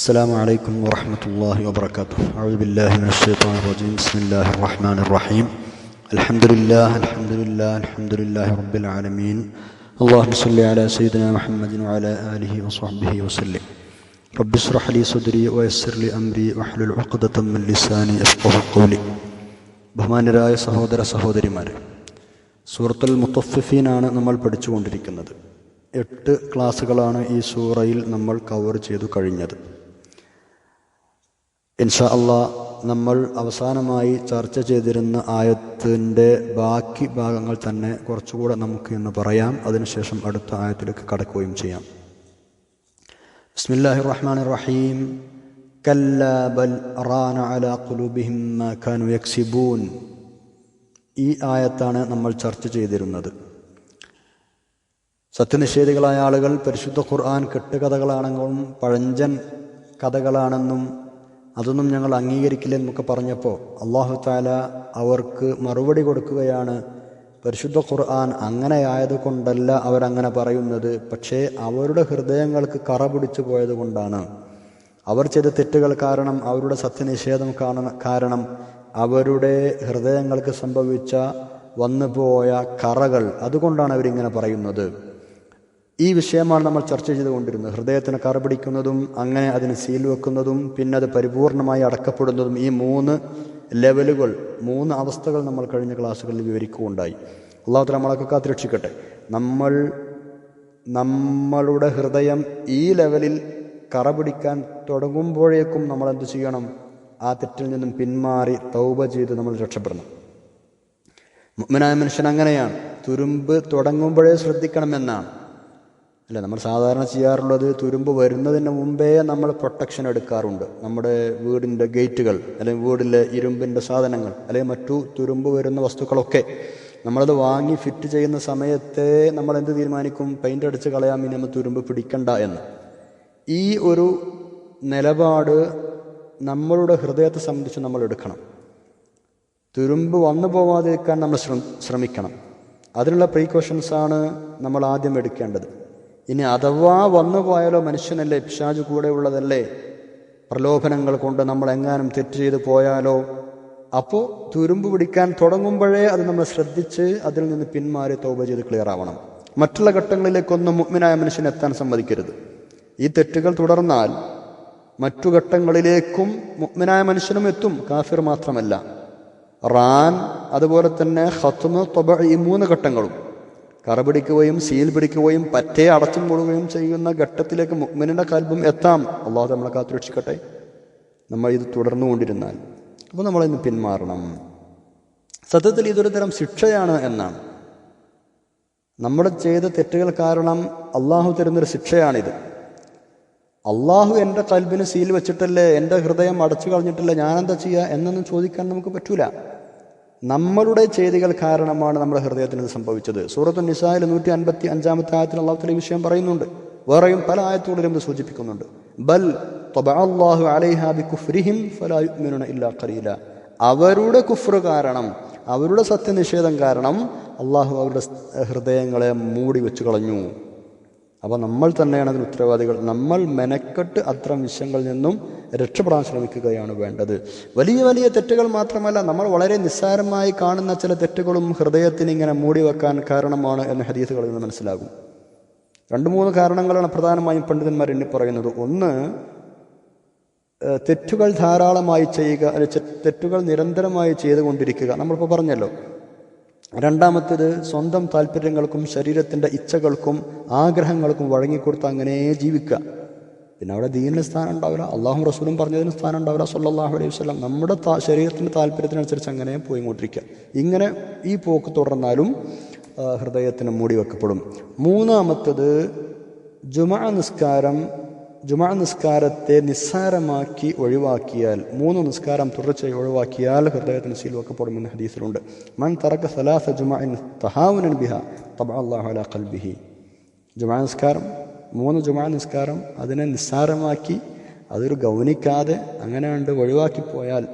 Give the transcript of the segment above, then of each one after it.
السلام عليكم ورحمة الله وبركاته أعوذ بالله من الشيطان الرجيم بسم الله الرحمن الرحيم الحمد لله الحمد لله الحمد لله رب العالمين اللهم صل على سيدنا محمد وعلى آله وصحبه وسلم رب اشرح لي صدري ويسر لي أمري واحلل عقدة من لساني يفقه قولي ബഹുമാനരായ സഹോദര സഹോദരിമാരെ സൂറത്തുൽ മുത്തഫിഫീനാണ് നമ്മൾ പഠിച്ചുകൊണ്ടിരിക്കുന്നത് എട്ട് ക്ലാസ്സുകളാണ് ഈ സൂറയിൽ നമ്മൾ കവർ ചെയ്തു കഴിഞ്ഞത് ഇൻഷാ അള്ളാ നമ്മൾ അവസാനമായി ചർച്ച ചെയ്തിരുന്ന ആയത്തിന്റെ ബാക്കി ഭാഗങ്ങൾ തന്നെ കുറച്ചുകൂടെ നമുക്ക് ഇന്ന് പറയാം. അതിനുശേഷം അടുത്ത ആയത്തിലേക്ക് കടക്കുകയും ചെയ്യാം. ബിസ്മില്ലാഹി റഹ്മാനിർ റഹീം യക്സിബൂൻ. ഈ ആയത്താണ് നമ്മൾ ചർച്ച ചെയ്തിരുന്നത്. സത്യനിഷേധികളായ ആളുകൾ പരിശുദ്ധ ഖുർആൻ കെട്ടുകഥകളാണെന്നും പഴഞ്ചൻ കഥകളാണെന്നും അതൊന്നും ഞങ്ങൾ അംഗീകരിക്കില്ല അംഗീകരിക്കില്ലെന്നൊക്കെ പറഞ്ഞപ്പോൾ അള്ളാഹു താല അവർക്ക് മറുപടി കൊടുക്കുകയാണ്. പരിശുദ്ധ ഖുർആൻ അങ്ങനെയായതുകൊണ്ടല്ല അവരങ്ങനെ പറയുന്നത്. പക്ഷേ അവരുടെ ഹൃദയങ്ങൾക്ക് കറ പിടിച്ചു പോയത് കൊണ്ടാണ്. അവർ ചെയ്ത തെറ്റുകൾ കാരണം അവരുടെ സത്യനിഷേധം കാരണം അവരുടെ ഹൃദയങ്ങൾക്ക് സംഭവിച്ച വന്നുപോയ കറകൾ അതുകൊണ്ടാണ് അവരിങ്ങനെ പറയുന്നത്. ഈ വിഷയമാണ് നമ്മൾ ചർച്ച ചെയ്തുകൊണ്ടിരുന്നത്. ഹൃദയത്തിന് കറപിടിക്കുന്നതും അങ്ങനെ അതിന് സീൽ വെക്കുന്നതും പിന്നെ അത് പരിപൂർണമായി അടക്കപ്പെടുന്നതും ഈ മൂന്ന് ലെവലുകൾ മൂന്ന് അവസ്ഥകൾ നമ്മൾ കഴിഞ്ഞ ക്ലാസ്സുകളിൽ വിവരിക്കുകയുണ്ടായി. അള്ളാഹു നമ്മളൊക്കെ കാത്തിരക്ഷിക്കട്ടെ. നമ്മൾ നമ്മളുടെ ഹൃദയം ഈ ലെവലിൽ കറ പിടിക്കാൻ തുടങ്ങുമ്പോഴേക്കും നമ്മൾ എന്ത് ചെയ്യണം? ആ തെറ്റിൽ നിന്നും പിന്മാറി തൗബ ചെയ്ത് നമ്മൾ രക്ഷപ്പെടണം. മുഗ്മനായ മനുഷ്യൻ അങ്ങനെയാണ്. തുരുമ്പ് തുടങ്ങുമ്പോഴേ ശ്രദ്ധിക്കണമെന്നാണ്. അല്ല നമ്മൾ സാധാരണ ചെയ്യാറുള്ളത് തുരുമ്പ് വരുന്നതിന് മുമ്പേ നമ്മൾ പ്രൊട്ടക്ഷൻ എടുക്കാറുണ്ട്. നമ്മുടെ വീടിന്റെ ഗേറ്റുകൾ അല്ലെങ്കിൽ വീടിലെ ഇരുമ്പിന്റെ സാധനങ്ങൾ അല്ലെങ്കിൽ മറ്റു തുരുമ്പ് വരുന്ന വസ്തുക്കളൊക്കെ നമ്മളത് വാങ്ങി ഫിറ്റ് ചെയ്യുന്ന സമയത്തെ നമ്മൾ എന്ത് തീരുമാനിക്കും? പെയിന്റ് അടിച്ച് കളയാം ഇനി നമ്മൾ തുരുമ്പ് പിടിക്കണ്ട എന്ന്. ഈ ഒരു നിലപാട് നമ്മളുടെ ഹൃദയത്തെ സംബന്ധിച്ച് നമ്മൾ എടുക്കണം. തുരുമ്പ് വന്നു പോവാതിരിക്കാൻ നമ്മൾ ശ്രമിക്കണം. അതിനുള്ള പ്രീക്കോഷൻസാണ് നമ്മൾ ആദ്യം എടുക്കേണ്ടത്. ഇനി അഥവാ വന്നു പോയാലോ മനുഷ്യനല്ലേ പിശാജ് കൂടെ ഉള്ളതല്ലേ പ്രലോഭനങ്ങൾ കൊണ്ട് നമ്മൾ എങ്ങാനും തെറ്റ് ചെയ്ത് പോയാലോ? അപ്പോൾ തുരുമ്പ് പിടിക്കാൻ തുടങ്ങുമ്പോഴേ അത് നമ്മൾ ശ്രദ്ധിച്ച് അതിൽ നിന്ന് പിന്മാറി തോപ ചെയ്ത് ക്ലിയർ ആവണം. മറ്റുള്ള ഘട്ടങ്ങളിലേക്കൊന്നും മുഗ്മിനായ മനുഷ്യൻ എത്താൻ സമ്മതിക്കരുത്. ഈ തെറ്റുകൾ തുടർന്നാൽ മറ്റു ഘട്ടങ്ങളിലേക്കും മുഗ്മിനായ മനുഷ്യനും എത്തും കാഫിർ മാത്രമല്ല. റാൻ അതുപോലെ തന്നെ ഹത്തുമ് തൊബ ഈ മൂന്ന് ഘട്ടങ്ങളും. കറ പിടിക്കുകയും സീൽ പിടിക്കുകയും പറ്റേ അടച്ചും മൂടുകയും ചെയ്യുന്ന ഘട്ടത്തിലേക്ക് മുഗ്മിനിന്റെ കൽബും എത്താം. അള്ളാഹു നമ്മളെ കാത്തുരക്ഷിക്കട്ടെ. നമ്മൾ ഇത് തുടർന്നുകൊണ്ടിരുന്നാൽ. അപ്പോൾ നമ്മളിന്ന് പിന്മാറണം. സത്യത്തിൽ ഇതൊരു തരം ശിക്ഷയാണ് എന്നാണ്. നമ്മൾ ചെയ്ത തെറ്റുകൾ കാരണം അള്ളാഹു തരുന്നൊരു ശിക്ഷയാണിത്. അള്ളാഹു എന്റെ കൽബിന് സീൽ വെച്ചിട്ടല്ലേ എന്റെ ഹൃദയം അടച്ചു കളഞ്ഞിട്ടല്ലേ ഞാനെന്താ ചെയ്യുക എന്നൊന്നും ചോദിക്കാൻ നമുക്ക് പറ്റൂല. നമ്മളുടെ ചെയ്തികൾ കാരണമാണ് നമ്മുടെ ഹൃദയത്തിന് ഇത് സംഭവിച്ചത്. സൂറത്ത് നിസായിൽ നൂറ്റി അൻപത്തി അഞ്ചാമത്തെ ആയത്തിൽ അള്ളാഹുത്തല വിഷയം പറയുന്നുണ്ട്. വേറെയും പല ആയത്തുകളിലും ഇത് സൂചിപ്പിക്കുന്നുണ്ട്. ബൽ അള്ളാഹു അലൈഹാബി കുഫ്രിഹിം ഇല്ലാ ഖലീല. അവരുടെ കുഫ്ർ കാരണം അവരുടെ സത്യനിഷേധം കാരണം അള്ളാഹു അവരുടെ ഹൃദയങ്ങളെ മൂടി വെച്ചു കളഞ്ഞു. അപ്പോൾ നമ്മൾ തന്നെയാണ് അതിന് ഉത്തരവാദികൾ. നമ്മൾ മെനക്കെട്ട് അത്തരം വിഷയങ്ങളിൽ നിന്നും രക്ഷപ്പെടാൻ ശ്രമിക്കുകയാണ് വേണ്ടത്. വലിയ വലിയ തെറ്റുകൾ മാത്രമല്ല നമ്മൾ വളരെ നിസ്സാരമായി കാണുന്ന ചില തെറ്റുകളും ഹൃദയത്തിന് ഇങ്ങനെ മൂടി വെക്കാൻ കാരണമാണ് എന്ന് ഹദീസുകളിൽ നിന്ന് മനസ്സിലാകും. രണ്ട് മൂന്ന് കാരണങ്ങളാണ് പ്രധാനമായും പണ്ഡിതന്മാർ എണ്ണി പറയുന്നത്. ഒന്ന് തെറ്റുകൾ ധാരാളമായി ചെയ്യുക തെറ്റുകൾ നിരന്തരമായി ചെയ്തുകൊണ്ടിരിക്കുക. നമ്മളിപ്പോൾ പറഞ്ഞല്ലോ. രണ്ടാമത്തേത് സ്വന്തം താല്പര്യങ്ങൾക്കും ശരീരത്തിന്റെ ഇച്ഛകൾക്കും ആഗ്രഹങ്ങൾക്കും വഴങ്ങിക്കൊടുത്ത് അങ്ങനെ ജീവിക്കുക. പിന്നെ അവിടെ ദീനിന് സ്ഥാനം ഉണ്ടാവില്ല. അള്ളാഹും റസൂലും പറഞ്ഞതിന് സ്ഥാനം ഉണ്ടാവില്ല. സല്ലാഹു അലൈഹി വസ്ലാം നമ്മുടെ ശരീരത്തിന്റെ താല്പര്യത്തിനനുസരിച്ച് അങ്ങനെ പോയി കൊണ്ടിരിക്കുക. ഇങ്ങനെ ഈ പോക്ക് തുടർന്നാലും ഹൃദയത്തിന് മൂടി വെക്കപ്പെടും. മൂന്നാമത്തത് ജുമാ നിസ്കാരം ജുമാ നിസ്കാരത്തെ നിസ്സാരമാക്കി ഒഴിവാക്കിയാൽ മൂന്ന് നിസ്കാരം തുടർച്ചയായി ഒഴിവാക്കിയാൽ ഹൃദയത്തിന് സീൽവക്കപ്പെടുമെന്ന് ഹദീസിലുണ്ട്. മൻ തറക്ക സലാസ ജുമാൻ തഹാവുനൻ ബിഹ തബ അള്ളാഹു അല കൽബിഹി ജുമാ നിസ്കാരം മൂന്ന് ജുമാ നിസ്കാരം അതിനെ നിസ്സാരമാക്കി അതൊരു ഗൗനിക്കാതെ അങ്ങനെ കണ്ട് ഒഴിവാക്കി പോയാൽ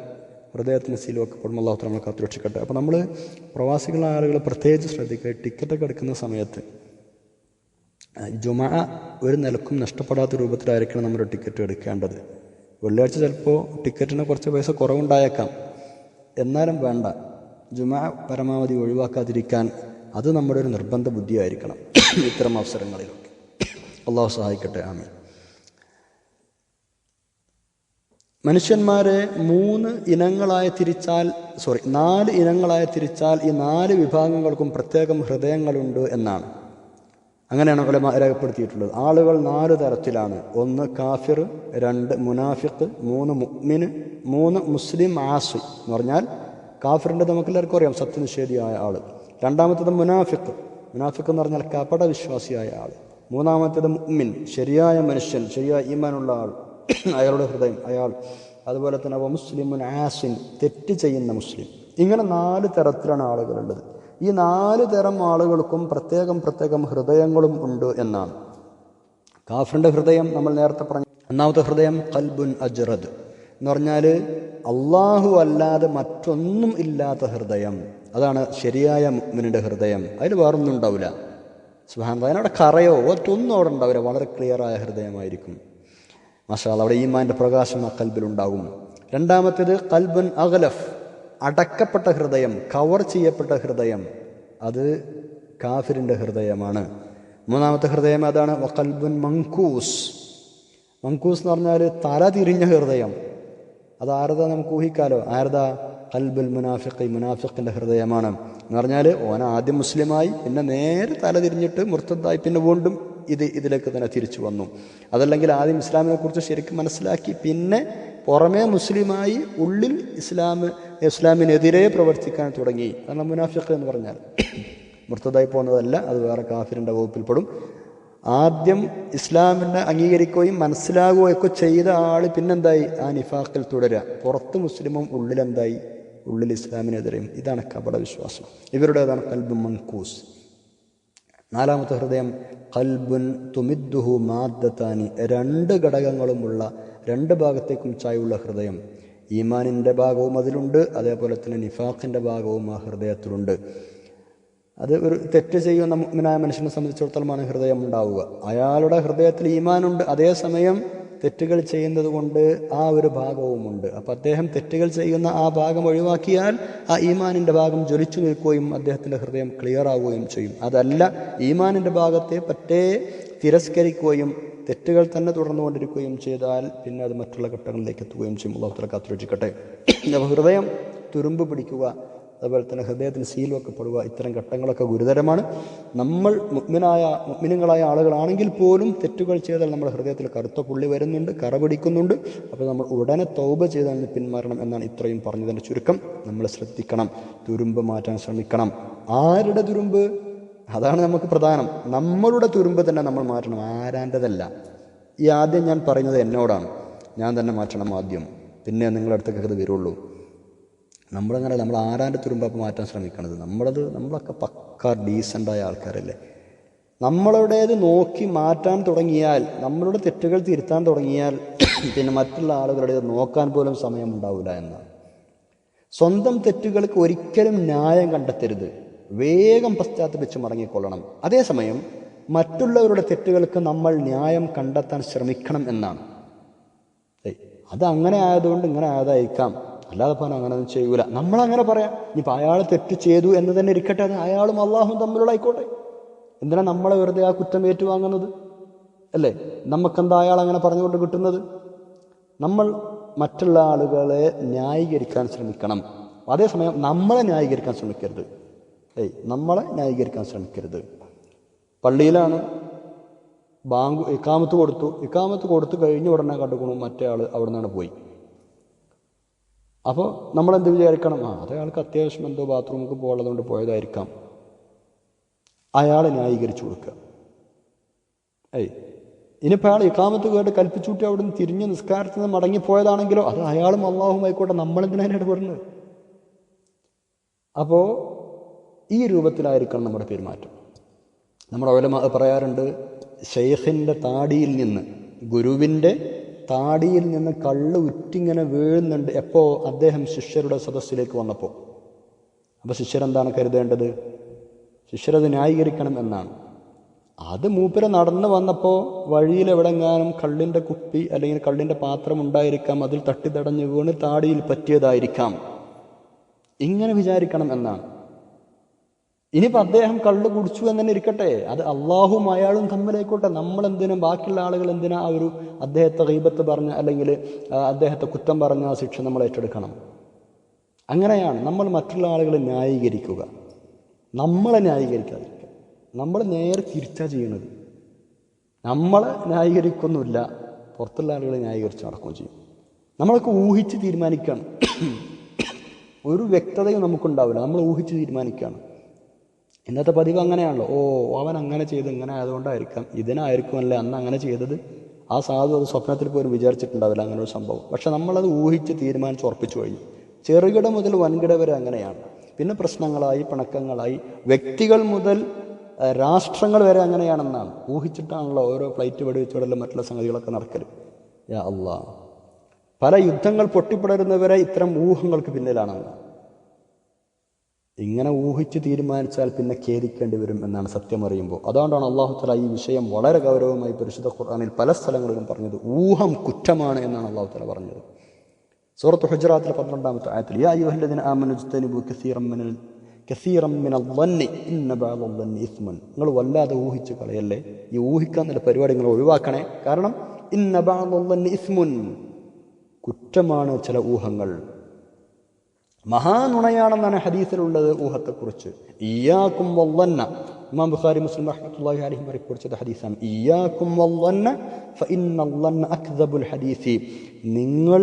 ഹൃദയത്തിന് സീൽവക്കപ്പെടും അള്ളാഹു നമ്മൾ കാത്തുരക്ഷിക്കട്ടെ. അപ്പോൾ നമ്മൾ പ്രവാസികളായ ആളുകൾ പ്രത്യേകിച്ച് ശ്രദ്ധിക്കുക ടിക്കറ്റൊക്കെ എടുക്കുന്ന സമയത്ത് ജുമാ ഒരു നിലക്കും നഷ്ടപ്പെടാത്ത രൂപത്തിലായിരിക്കണം നമ്മൾ ടിക്കറ്റ് എടുക്കേണ്ടത്. വെള്ളിയാഴ്ച ചിലപ്പോൾ ടിക്കറ്റിന് കുറച്ച് പൈസ കുറവുണ്ടായേക്കാം. എന്നാലും വേണ്ട. ജുമാ പരമാവധി ഒഴിവാക്കാതിരിക്കാൻ അത് നമ്മുടെ ഒരു നിർബന്ധ ബുദ്ധിയായിരിക്കണം. ഇത്തരം അവസരങ്ങളിലൊക്കെ. അള്ളാഹു സഹായിക്കട്ടെ ആമീൻ. മനുഷ്യന്മാരെ മൂന്ന് ഇനങ്ങളായി തിരിച്ചാൽ സോറി നാല് ഇനങ്ങളായി തിരിച്ചാൽ ഈ നാല് വിഭാഗങ്ങൾക്കും പ്രത്യേകം ഹൃദയങ്ങളുണ്ട് എന്നാണ്. അങ്ങനെയാണ് ഉലമ രേഖപ്പെടുത്തിയിട്ടുള്ളത്. ആളുകൾ നാല് തരത്തിലാണ്. ഒന്ന് കാഫിർ രണ്ട് മുനാഫിഖ് മൂന്ന് മുഗ്മിന് മൂന്ന് മുസ്ലിം ആസി എന്ന് പറഞ്ഞാൽ കാഫിറിന്റെ നമുക്കെല്ലാവർക്കും അറിയാം സത്യനിഷേധിയായ ആൾ രണ്ടാമത്തത് മുനാഫിഖ്. മുനാഫിഖ് എന്ന് പറഞ്ഞാൽ കപട വിശ്വാസിയായ ആൾ മൂന്നാമത്തേത് മുഅ്മിൻ ശരിയായ മനുഷ്യൻ ശരിയായ ഈമാനുള്ള ആൾ അയാളുടെ ഹൃദയം അയാൾ. അതുപോലെ തന്നെ അവ മുസ്ലിമുൻ ആസിൻ തെറ്റ് ചെയ്യുന്ന മുസ്ലിം. ഇങ്ങനെ നാല് തരത്തിലാണ് ആളുകളുള്ളത്. ഈ നാല് തരം ആളുകൾക്കും പ്രത്യേകം പ്രത്യേകം ഹൃദയങ്ങളും ഉണ്ട് എന്നാണ്. കാഫറിന്റെ ഹൃദയം നമ്മൾ നേരത്തെ പറഞ്ഞു ഒന്നാമത്തെ ഹൃദയം കൽബുൻ അജ്റദ്. എന്ന് പറഞ്ഞാൽ അള്ളാഹു അല്ലാതെ മറ്റൊന്നും ഇല്ലാത്ത ഹൃദയം. അതാണ് ശരിയായ മുഗ്മിനിന്റെ ഹൃദയം. അതിൽ വേറൊന്നും ഉണ്ടാവില്ല. സുഹാൻ അതിനവിടെ കറയോ? ഒറ്റൊന്നും അവിടെ ഉണ്ടാവില്ല. വളരെ ക്ലിയറായ ഹൃദയമായിരിക്കും. മഷാൽ അവിടെ ഈമാന്റെ പ്രകാശം ആ കൽബിലുണ്ടാകും. രണ്ടാമത്തേത് കൽബൻ അഗലഫ് അടക്കപ്പെട്ട ഹൃദയം കവർ ചെയ്യപ്പെട്ട ഹൃദയം അത് കാഫിറിന്റെ ഹൃദയമാണ്. മൂന്നാമത്തെ ഹൃദയം അതാണ് വക്കൽബുൻ മങ്കൂസ്. മങ്കൂസ് എന്ന് പറഞ്ഞാൽ തല തിരിഞ്ഞ ഹൃദയം. അത് ആരതാ നമുക്ക് ഊഹിക്കാലോ? ആരതാ? കൽബുൽ മുനാഫിഖ് മുനാഫിഖിന്റെ ഹൃദയമാണ് എന്ന് പറഞ്ഞാൽ ഓൻ ആദ്യം മുസ്ലിമായി പിന്നെ നേരെ തലതിരിഞ്ഞിട്ട് മുർത്തതായി പിന്നെ വീണ്ടും ഇത് ഇതിലേക്ക് തന്നെ തിരിച്ചു വന്നു. അതല്ലെങ്കിൽ ആദ്യം ഇസ്ലാമിനെക്കുറിച്ച് ശരിക്കും മനസ്സിലാക്കി പിന്നെ പുറമേ മുസ്ലിമായി ഉള്ളിൽ ഇസ്ലാം ഇസ്ലാമിനെതിരെ പ്രവർത്തിക്കാൻ തുടങ്ങി. അതാണ് മുനാഫിഖ് എന്ന് പറഞ്ഞാൽ മുർത്തതായി പോകുന്നതല്ല അത് വേറെ കാഫിറിന്റെ വകുപ്പിൽപ്പെടും. ആദ്യം ഇസ്ലാമിനെ അംഗീകരിക്കുകയും മനസ്സിലാകുകയൊക്കെ ചെയ്ത ആൾ പിന്നെന്തായി? ആ നിഫാഖിൽ തുടരുക പുറത്ത് മുസ്ലിമും ഉള്ളിലെന്തായി? ഉള്ളിൽ ഇസ്ലാമിനെതിരെയും ഇതാണ് കപട വിശ്വാസം. ഇവരുടേതാണ് കൽബ് മൻകൂസ്. നാലാമത്തെ ഹൃദയം കൽബുൻ തുമിദ്ദുഹു മാദ്ദത്താനി. രണ്ട് ഘടകങ്ങളുമുള്ള രണ്ട് ഭാഗത്തേക്കും ചായുള്ള ഹൃദയം. ഈമാനിന്റെ ഭാഗവും അതിലുണ്ട് അതേപോലെ തന്നെ നിഫാഖിന്റെ ഭാഗവും ആ ഹൃദയത്തിലുണ്ട്. അത് ഒരു തെറ്റ് ചെയ്യുന്ന മുഗ്നായ മനുഷ്യനെ സംബന്ധിച്ചിടത്തോളമാണ് ഹൃദയം ഉണ്ടാവുക. അയാളുടെ ഹൃദയത്തിൽ ഈമാനുണ്ട് അതേസമയം തെറ്റുകൾ ചെയ്യുന്നത് കൊണ്ട് ആ ഒരു ഭാഗവുമുണ്ട്. അപ്പം അദ്ദേഹം തെറ്റുകൾ ചെയ്യുന്ന ആ ഭാഗം ഒഴിവാക്കിയാൽ ആ ഈമാനിന്റെ ഭാഗം ജ്വലിച്ചു നിൽക്കുകയും അദ്ദേഹത്തിന്റെ ഹൃദയം ക്ലിയർ ആവുകയും ചെയ്യും. അതല്ല ഈമാനിന്റെ ഭാഗത്തെ പറ്റേ തിരസ്കരിക്കുകയും തെറ്റുകൾ തന്നെ തുടർന്നുകൊണ്ടിരിക്കുകയും ചെയ്താൽ പിന്നെ അത് മറ്റുള്ള ഘട്ടങ്ങളിലേക്ക് എത്തുകയും ചെയ്യും. അള്ളാഹുത്തല കാത്തുരക്ഷിക്കട്ടെ. അപ്പോൾ ഹൃദയം തുരുമ്പ് പിടിക്കുക അതുപോലെ തന്നെ ഹൃദയത്തിന് സീൽ വെക്കപ്പെടുക ഇത്തരം ഘട്ടങ്ങളൊക്കെ ഗുരുതരമാണ്. നമ്മൾ മുഗ്മിനായ മുഗ്മിനങ്ങളായ ആളുകളാണെങ്കിൽ പോലും തെറ്റുകൾ ചെയ്താൽ നമ്മുടെ ഹൃദയത്തിൽ കറുത്ത പുള്ളി വരുന്നുണ്ട് കറ പിടിക്കുന്നുണ്ട്. അപ്പോൾ നമ്മൾ ഉടനെ തൗബ ചെയ്താൽ പിന്മാറണം എന്നാണ് ഇത്രയും പറഞ്ഞതിന്റെ ചുരുക്കം. നമ്മൾ ശ്രദ്ധിക്കണം തുരുമ്പ് മാറ്റാൻ ശ്രമിക്കണം. ആരുടെ തുരുമ്പ്? അതാണ് നമുക്ക് പ്രധാനം. നമ്മളുടെ തുരുമ്പ് തന്നെ നമ്മൾ മാറ്റണം. ആരാന്റെതല്ല. ഈ ആദ്യം ഞാൻ പറയുന്നത് എന്നോടാണ്. ഞാൻ തന്നെ മാറ്റണം ആദ്യം. പിന്നെ നിങ്ങളുടെ അടുത്തൊക്കെ ഇത് വരുള്ളൂ. നമ്മളങ്ങനെ നമ്മൾ ആരാന്റെ തുരുമ്പപ്പം മാറ്റാൻ ശ്രമിക്കണത്? നമ്മളത് നമ്മളൊക്കെ പക്ക ഡീസന്റായ ആൾക്കാരല്ലേ. നമ്മളുടേത് നോക്കി മാറ്റാൻ തുടങ്ങിയാൽ നമ്മളുടെ തെറ്റുകൾ തിരുത്താൻ തുടങ്ങിയാൽ പിന്നെ മറ്റുള്ള ആളുകളുടേത് നോക്കാൻ പോലും സമയമുണ്ടാവില്ല എന്നാണ്. സ്വന്തം തെറ്റുകൾക്ക് ഒരിക്കലും ന്യായം കണ്ടെത്തരുത്. വേഗം പശ്ചാത്തപിച്ച് മടങ്ങിക്കൊള്ളണം. അതേസമയം മറ്റുള്ളവരുടെ തെറ്റുകൾക്ക് നമ്മൾ ന്യായം കണ്ടെത്താൻ ശ്രമിക്കണം എന്നാണ്. അത് അങ്ങനെ ആയതുകൊണ്ട് ഇങ്ങനെ ആയതായിരിക്കാം. അല്ലാതെ പറഞ്ഞ അങ്ങനെയൊന്നും ചെയ്യൂല. നമ്മളങ്ങനെ പറയാം. ഇനിയിപ്പോൾ അയാൾ തെറ്റ് ചെയ്തു എന്ന് തന്നെ ഇരിക്കട്ടെ. അയാളും അള്ളാഹും തമ്മിലുള്ള ആയിക്കോട്ടെ. എന്തിനാ നമ്മളെ വെറുതെ ആ കുറ്റം ഏറ്റുവാങ്ങുന്നത്? അല്ലേ? നമുക്കെന്താ അയാൾ അങ്ങനെ പറഞ്ഞുകൊണ്ട് കിട്ടുന്നത്? നമ്മൾ മറ്റുള്ള ആളുകളെ ന്യായീകരിക്കാൻ ശ്രമിക്കണം. അതേസമയം നമ്മളെ ന്യായീകരിക്കാൻ ശ്രമിക്കരുത്. ഏയ് നമ്മളെ ന്യായീകരിക്കാൻ ശ്രമിക്കരുത്. പള്ളിയിലാണ് ബാങ്ക് ഇക്കാമത്ത് കൊടുത്തു. ഇക്കാമത്ത് കൊടുത്തു കഴിഞ്ഞ ഉടനെ കണ്ടുകൊണ്ടു മറ്റേ ആൾ അവിടെ നിന്നാണ് പോയി. അപ്പോൾ നമ്മളെന്ത് വിചാരിക്കണം? ആ അതയാൾക്ക് അത്യാവശ്യം എന്തോ ബാത്റൂമിൽ പോകുന്നതുകൊണ്ട് പോയതായിരിക്കാം. അയാളെ ന്യായീകരിച്ചു കൊടുക്കുക. ഏയ് ഇനിയിപ്പോൾ അയാൾ ഇക്കാമത്ത് കേട്ട് കൽപ്പിച്ചൂട്ടി അവിടെ നിന്ന് തിരിഞ്ഞ് നിസ്കാരത്തിൽ നിന്ന് മടങ്ങിപ്പോയതാണെങ്കിലോ അത് അയാളും അള്ളാഹും ആയിക്കോട്ടെ നമ്മളെന്തിനാണ് ഇടപെടുന്നത് അപ്പോൾ ഈ രൂപത്തിലായിരിക്കണം നമ്മുടെ പെരുമാറ്റം. നമ്മുടെ ഓലമ പറയാറുണ്ട് ഷെയ്ഖിന്റെ താടിയിൽ നിന്ന് ഗുരുവിന്റെ താടിയിൽ നിന്ന് കള്ള് ഉറ്റിങ്ങനെ വീഴുന്നുണ്ട്. എപ്പോ അദ്ദേഹം ശിഷ്യരുടെ സദസ്സിലേക്ക് വന്നപ്പോൾ അപ്പോൾ ശിഷ്യരെന്താണ് കരുതേണ്ടത്? ശിഷ്യരത് ന്യായീകരിക്കണം എന്നാണ്. അത് മൂപ്പര നടന്നു വന്നപ്പോൾ വഴിയിൽ എവിടെങ്ങാനും കള്ളിന്റെ കുപ്പി അല്ലെങ്കിൽ കള്ളിന്റെ പാത്രം ഉണ്ടായിരിക്കാം. അതിൽ തട്ടിത്തടഞ്ഞ് വീണ് താടിയിൽ പറ്റിയതായിരിക്കാം. ഇങ്ങനെ വിചാരിക്കണം എന്നാണ്. ഇനിയിപ്പോൾ അദ്ദേഹം കള്ളു കുടിച്ചു എന്ന് തന്നെ ഇരിക്കട്ടെ. അത് അള്ളാഹും അയാളും തമ്മിലായിക്കോട്ടെ. നമ്മളെന്തിനും ബാക്കിയുള്ള ആളുകൾ എന്തിനാ ആ ഒരു അദ്ദേഹത്തെ ഗൈബത്ത് പറഞ്ഞ അല്ലെങ്കിൽ അദ്ദേഹത്തെ കുറ്റം പറഞ്ഞ ആ ശിക്ഷ നമ്മൾ ഏറ്റെടുക്കണം. അങ്ങനെയാണ് നമ്മൾ മറ്റുള്ള ആളുകളെ ന്യായീകരിക്കുക. നമ്മളെ ന്യായീകരിക്കാതിരിക്കുക. നമ്മൾ നേരെ തിരിച്ചാണ് ചെയ്യണത്. നമ്മളെ ന്യായീകരിക്കൊന്നുമില്ല. പുറത്തുള്ള ആളുകളെ ന്യായീകരിച്ച് നടക്കുകയും ചെയ്യും. നമ്മളൊക്കെ ഊഹിച്ച് തീരുമാനിക്കുകയാണ്. ഒരു വ്യക്തതയും നമുക്കുണ്ടാവില്ല. നമ്മൾ ഊഹിച്ച് തീരുമാനിക്കുകയാണ്. ഇന്നത്തെ പതിവ് അങ്ങനെയാണല്ലോ. ഓ അവൻ അങ്ങനെ ചെയ്ത് ഇങ്ങനെ ആയതുകൊണ്ടായിരിക്കാം. ഇതിനായിരിക്കും അല്ലേ അന്ന് അങ്ങനെ ചെയ്തത്? ആ സാധു അത് സ്വപ്നത്തിൽ പോലും വിചാരിച്ചിട്ടുണ്ടാവില്ല അങ്ങനെ ഒരു സംഭവം. പക്ഷെ നമ്മളത് ഊഹിച്ച് തീരുമാനിച്ച് ഉറപ്പിച്ചു കഴിഞ്ഞു. ചെറുകിട മുതൽ വൻകിട വരെ അങ്ങനെയാണ്. പിന്നെ പ്രശ്നങ്ങളായി പിണക്കങ്ങളായി. വ്യക്തികൾ മുതൽ രാഷ്ട്രങ്ങൾ വരെ അങ്ങനെയാണെന്നാണ്. ഊഹിച്ചിട്ടാണല്ലോ ഓരോ ഫ്ലൈറ്റ് വെടിവെച്ചുവിടലും മറ്റുള്ള സംഗതികളൊക്കെ നടക്കൽ. യാ അള്ളാ പല യുദ്ധങ്ങൾ പൊട്ടിപ്പടരുന്നവരെ ഇത്തരം ഊഹങ്ങൾക്ക് പിന്നിലാണെന്ന്. ഇങ്ങനെ ഊഹിച്ച് തീരുമാനിച്ചാൽ പിന്നെ ഖേദിക്കേണ്ടി വരും എന്നാണ് സത്യം അറിയുമ്പോൾ. അതുകൊണ്ടാണ് അള്ളാഹു തല ഈ വിഷയം വളരെ ഗൗരവമായി പരിശുദ്ധ ഖുർആാനിൽ പല സ്ഥലങ്ങളിലും പറഞ്ഞത് ഊഹം കുറ്റമാണ് എന്നാണ് അള്ളാഹു തല പറഞ്ഞത്. സൂറത്ത് ഹുജറാത്തിലെ പന്ത്രണ്ടാമത്തെ ആയത്തിൽ യാ യുഹല്ലദിന ആമനു ഇജ്തനിബു കസീറൻ മിനൽ കസീറൻ മിനൽ ളന്നി ഇന്ന ബഅദൽ ളന്നി ഇസ്മുൻ. നിങ്ങൾ വല്ലാതെ ഊഹിച്ച് കളയല്ലേ? ഈ ഊഹിക്കാൻ നല്ല പരിപാടി നിങ്ങൾ ഒഴിവാക്കണേ. കാരണം ഇന്ന ബഅദൽ ളന്നി ഇസ്മുൻ. കുറ്റമാണ് ചില ഊഹങ്ങൾ. മഹാനുണയാണെന്നാണ് ഹദീസിലുള്ളത് ഊഹത്തെക്കുറിച്ച്. ഇയാക്കും വല്ലന്ന ഇമാം ബുഖാരി മുസ്ലിം റഹ്മത്തുള്ളാഹി അലൈഹി ചെയ്ത ഹദീസാണ്. ഇയാക്കും വല്ലന്ന ഫഇന്നല്ലന്ന അക്ദബുൽ ഹദീസി. നിങ്ങൾ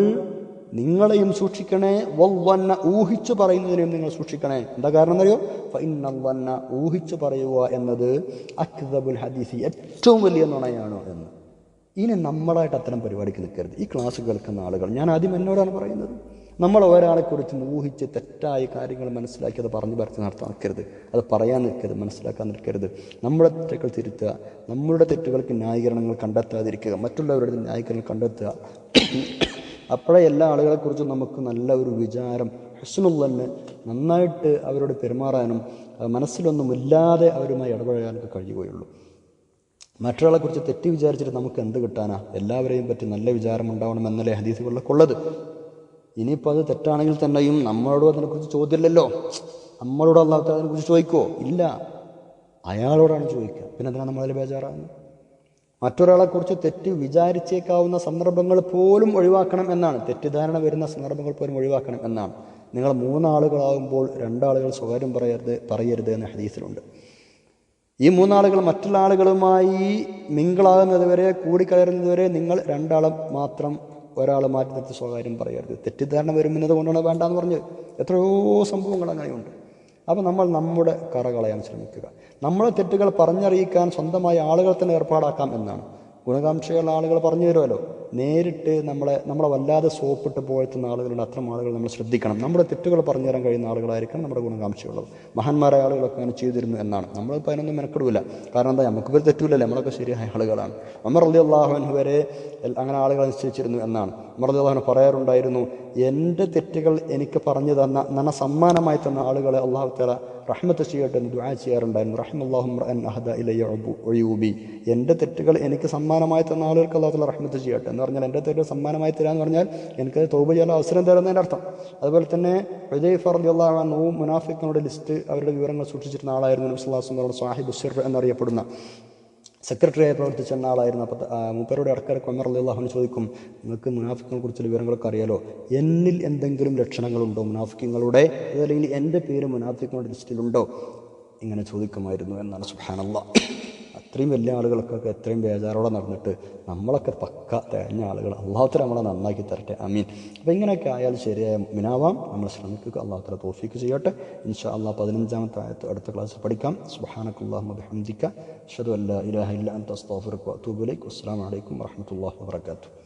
നിങ്ങളെയും സൂക്ഷിക്കണേ. വല്ലന്ന ഊഹിച്ചു പറയുന്നതിനെയും നിങ്ങൾ സൂക്ഷിക്കണേ. എന്താ കാരണം അറിയോ? ഫഇന്നല്ലന്ന ഊഹിച്ചു പറയുക എന്നത് അക്ദബുൽ ഹദീസി ഏറ്റവും വലിയ നുണയാണ് എന്ന്. ഇനി നമ്മളായിട്ട് അത്തരം പരിപാടിക്ക് നിൽക്കരുത്. ഈ ക്ലാസ് കേൾക്കുന്ന ആളുകൾ. ഞാൻ ആദ്യം എന്നോടാണ് പറയുന്നത്. നമ്മൾ ഒരാളെക്കുറിച്ച് ഊഹിച്ച് തെറ്റായ കാര്യങ്ങൾ മനസ്സിലാക്കി അത് പറഞ്ഞു പരത്തി നടത്താൻ നിൽക്കരുത്. അത് പറയാൻ നിൽക്കരുത് മനസ്സിലാക്കാൻ നിൽക്കരുത്. നമ്മുടെ തെറ്റുകൾ തിരുത്തുക നമ്മളുടെ തെറ്റുകൾക്ക് ന്യായീകരണങ്ങൾ കണ്ടെത്താതിരിക്കുക മറ്റുള്ളവരുടെ ന്യായീകരണങ്ങൾ കണ്ടെത്തുക. അപ്പോഴേ എല്ലാ ആളുകളെക്കുറിച്ചും നമുക്ക് നല്ല ഒരു വിചാരം ഹസ്നുള്ളന് നന്നായിട്ട് അവരോട് പെരുമാറാനും മനസ്സിലൊന്നുമില്ലാതെ അവരുമായി ഇടപഴകാനൊക്കെ കഴിയുകയുള്ളൂ. മറ്റൊരാളെക്കുറിച്ച് തെറ്റി വിചാരിച്ചിട്ട് നമുക്ക് എന്ത് കിട്ടാനാ? എല്ലാവരെയും പറ്റി നല്ല വിചാരം ഉണ്ടാവണം എന്നല്ലേ ഹദീസുകളിലൊക്കെ ഉള്ളത്. ഇനിയിപ്പോൾ അത് തെറ്റാണെങ്കിൽ തന്നെയും നമ്മളോട് അതിനെക്കുറിച്ച് ചോദ്യമില്ലല്ലോ. നമ്മളോട് അല്ലാത്ത അതിനെക്കുറിച്ച് ചോദിക്കുമോ ഇല്ല. അയാളോടാണ് ചോദിക്കുക. പിന്നെ എന്തിനാണ് നമ്മളതിൽ ബേജാറാകുന്നത് മറ്റൊരാളെക്കുറിച്ച് തെറ്റ് വിചാരിച്ചേക്കാവുന്ന സന്ദർഭങ്ങൾ പോലും ഒഴിവാക്കണം എന്നാണ്. തെറ്റിദ്ധാരണ വരുന്ന സന്ദർഭങ്ങൾ പോലും ഒഴിവാക്കണം എന്നാണ്. നിങ്ങൾ മൂന്നാളുകളാകുമ്പോൾ രണ്ടാളുകൾ സ്വകാര്യം പറയരുത് പറയരുത് എന്ന ഹദീസിലുണ്ട്. ഈ മൂന്നാളുകൾ മറ്റുള്ള ആളുകളുമായി മിങ്കിളാകുന്നതുവരെ കൂടിക്കലരുന്നതുവരെ കൂടിക്കലരുന്നത് നിങ്ങൾ രണ്ടാളും മാത്രം ഒരാൾ മാറ്റി നിർത്തി സ്വകാര്യം പറയരുത്. തെറ്റിദ്ധാരണ വരുമെന്നത് കൊണ്ടാണ് വേണ്ടാന്ന് പറഞ്ഞത് എത്രയോ സംഭവങ്ങൾ അങ്ങനെയുണ്ട്. അപ്പോൾ നമ്മൾ നമ്മുടെ കറ കളയാൻ ശ്രമിക്കുക. നമ്മളെ തെറ്റുകൾ പറഞ്ഞറിയിക്കാൻ സ്വന്തമായി ആളുകൾ തന്നെ ഏർപ്പാടാക്കാം എന്നാണ്. ഗുണകാംക്ഷയുള്ള ആളുകൾ പറഞ്ഞു തരുമല്ലോ. നേരിട്ട് നമ്മളെ നമ്മളെ വല്ലാതെ സോപ്പിട്ട് പോയെത്തുന്ന ആളുകളുടെ അത്തരം ആളുകൾ നമ്മൾ ശ്രദ്ധിക്കണം. നമ്മുടെ തെറ്റുകൾ പറഞ്ഞു തരാൻ കഴിയുന്ന ആളുകളായിരിക്കണം നമ്മുടെ ഗുണകാംക്ഷയുള്ളത് മഹാന്മാരായ ആളുകളൊക്കെ അങ്ങനെ ചെയ്തിരുന്നു എന്നാണ്. നമ്മളിപ്പോൾ അതിനൊന്നും മെനക്കെടില്ല കാരണം എന്താ? നമുക്കിപ്പോൾ ഇവർ തെറ്റൂലല്ലേ? നമ്മളൊക്കെ ശരിയായ ആളുകളാണ്. അമർ അലി അള്ളാഹുവിന് വരെ അങ്ങനെ ആളുകൾ നിശ്ചയിച്ചിരുന്നു എന്നാണ്. അമർ അലി അള്ളാഹുന് പറയാറുണ്ടായിരുന്നു എന്റെ തെറ്റുകൾ എനിക്ക് പറഞ്ഞു തന്ന നന്ന സമ്മാനമായി തന്ന ആളുകളെ അള്ളാഹു തല റഹ്മത്ത് ചെയ്യട്ടെ എന്ന് ദുആ ചെയ്യാറുണ്ടായിരുന്നു. റഹ്മല്ലാഹു അഹദ എന്റെ തെറ്റുകൾ എനിക്ക് സമ്മാനമായി തന്ന ആളുകൾക്ക് അള്ളാഹു തല റഹ്മത്ത് ചെയ്യട്ടെ എന്ന് പറഞ്ഞാൽ എന്റെ തെറ്റുകൾ സമ്മാനമായി തരാമെന്ന് പറഞ്ഞാൽ എനിക്ക് തോബ് ചെയ്യാൻ അവസരം തരുന്നതിന്റെ അർത്ഥം. അതുപോലെ തന്നെ വിജയ് റളിയല്ലാഹു അൻഹു മുനാഫിക്കിനോട് ലിസ്റ്റ് അവരുടെ വിവരങ്ങൾ സൂക്ഷിച്ചിരുന്ന ആളായിരുന്നു നബി സല്ലല്ലാഹു അലൈഹി വസല്ലം സാഹിബ് സിർ എന്നറിയപ്പെടുന്ന. സെക്രട്ടറിയായി പ്രവർത്തിച്ച ആളായിരുന്നു. അപ്പോൾ മൂപ്പരോട് ഇടക്കിടക്ക് ഒമർ അള്ളാഹുവിന് ചോദിക്കും നിങ്ങൾക്ക് മുനാഫിക്കിനെ കുറിച്ചുള്ള വിവരങ്ങളൊക്കെ അറിയാലോ? എന്നിൽ എന്തെങ്കിലും ലക്ഷണങ്ങളുണ്ടോ മുനാഫിക്കങ്ങളുടെ? അതല്ലെങ്കിൽ എന്റെ പേര് മുനാഫിക്കിങ്ങളുടെ ലിസ്റ്റിലുണ്ടോ? ഇങ്ങനെ ചോദിക്കുമായിരുന്നു എന്നാണ്. സുഹാനല്ല ഇത്രയും വലിയ ആളുകൾക്കൊക്കെ എത്രയും ബേജാറോടെ നടന്നിട്ട് നമ്മളൊക്കെ പക്ക തേഞ്ഞ ആളുകൾ. അള്ളാഹുത്തര നമ്മളെ നന്നാക്കി തരട്ടെ. അമീൻ അപ്പോൾ ഇങ്ങനെയൊക്കെ ആയാൽ ശരിയായ മിനാവാം. നമ്മൾ ശ്രമിക്കുക. അള്ളാഹുത്തര തോഫിക്ക് ചെയ്യട്ടെ. ഇൻഷാ അള്ളാഹ് പതിനഞ്ചാമത്തെ ആയത്ത് അടുത്ത ക്ലാസ്സിൽ പഠിക്കാം. സുബാനക്കുല്ലാഹ് ബിഹംദിക്ക അഷ്ഹദു അല്ലാ ഇലാഹ ഇല്ല അൻത അസ്തഗ്ഫിറുക വഅതൂബു ഇലൈക്. അസ്സലാമു അലൈക്കും വറഹ്മത്തുള്ളാഹി വബറകാതുഹു.